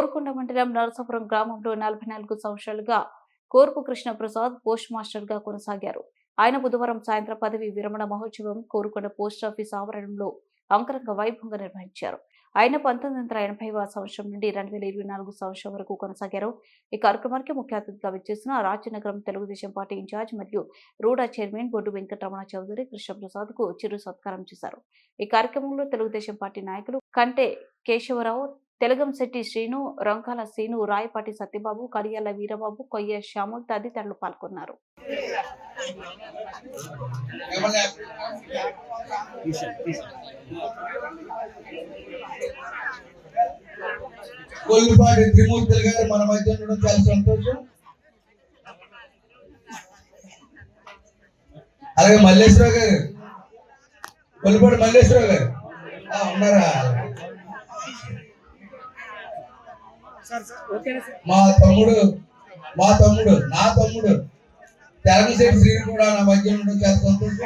ఉరవకొండ మండలం నరసాపురం గ్రామంలో నలభై నాలుగు సంవత్సరాలుగా కోర్పు కృష్ణ ప్రసాద్ పోస్ట్ మాస్టర్గా కొనసాగారు. ఆయన బుధవారం సాయంత్రం పదవి విరమణ మహోత్సవం కోరుకొండ పోస్ట్ ఆఫీస్ ఆవరణలో అంగరంగ వైభవంగా నిర్వహించారు. ఆయన పంతొమ్మిది వందల ఎనభైవ సంవత్సరం నుండి రెండు వేల ఇరవై నాలుగు సంవత్సరం వరకు కొనసాగారు. ఈ కార్యక్రమానికి ముఖ్య అతిథిగా విచ్చేసిన రాజనగరం తెలుగుదేశం పార్టీ ఇన్ఛార్జ్ మరియు రూడా చైర్మన్ బొడ్డు వెంకటరమణ చౌదరి కృష్ణప్రసాద్కు చిరు సత్కారం చేశారు. ఈ కార్యక్రమంలో తెలుగుదేశం పార్టీ నాయకులు కంటే కేశవరావు తెలగంశెట్టి శ్రీను రంకాల శ్రీను రాయపాటి సత్యబాబు కడియాల వీరబాబు కొయ్య శ్యాముల్ తదితరులు పాల్గొన్నారు. కొల్లుపాటి త్రిమూర్తులు గారు మన మధ్య ఉండడం చాలా సంతోషం. అలాగే మల్లేశ్వరరావు గారు కొల్లిపాటి మల్లేశ్వరరావు గారు. ఉన్నారా? మా తమ్ముడు మా తమ్ముడు నా తమ్ముడు తెలంగాణ శ్రీని కూడా నా మధ్య ఉండడం చాలా సంతోషం.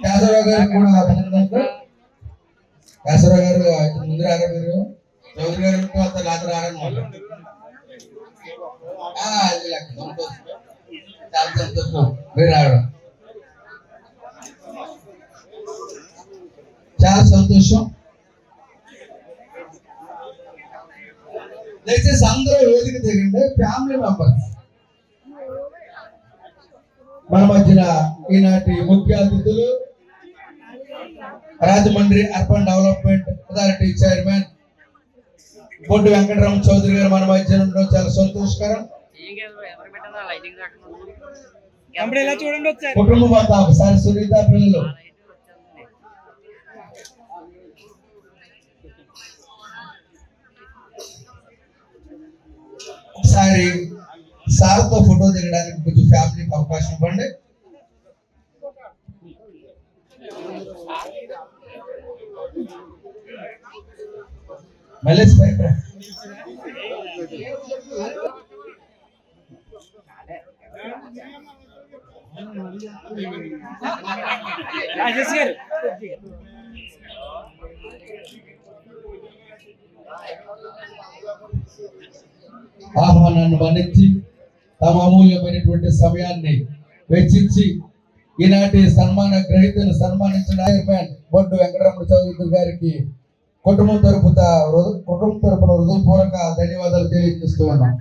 కేశవరావు గారు కూడా అభినందనలు. కేశవరావు గారు ముందు రారా మీరు చౌదరి గారు ఉంటే వస్తే లేకపోతే సంతోషం చాలా సంతోషం మీరు రావడం చాలా సంతోషం దయచేసి అందరూ వేదిక దిగండి ఫ్యామిలీ మెంబర్స్ మన మధ్యన ఈనాటి ముఖ్య అతిథులు Rajahmundry urban development authority chairman Boddu Venkatarama Chowdary garu మన మధ్యన ఉండడం చాలా సంతోషకరం. కుటుంబం ఒకసారి సునీత పిల్లలు. ఒకసారి సార్తో ఫోటో దిగడానికి కొంచెం ఫ్యామిలీకి అవకాశం ఇవ్వండి. మళ్ళీ పైప్ రాజేష్ గారు ఆహ్వానాన్ని మన్నించి తమ అమూల్యమైనటువంటి సమయాన్ని వెచ్చించి ఈనాటి సన్మాన గ్రహీతను సన్మానించిన చైర్మన్ బొడ్డు వెంకటరమణ చౌదరి గారికి కుటుంబం తరపున కుటుంబం తరపున హృదయపూర్వక ధన్యవాదాలు తెలియజేస్తూ ఉన్నాం.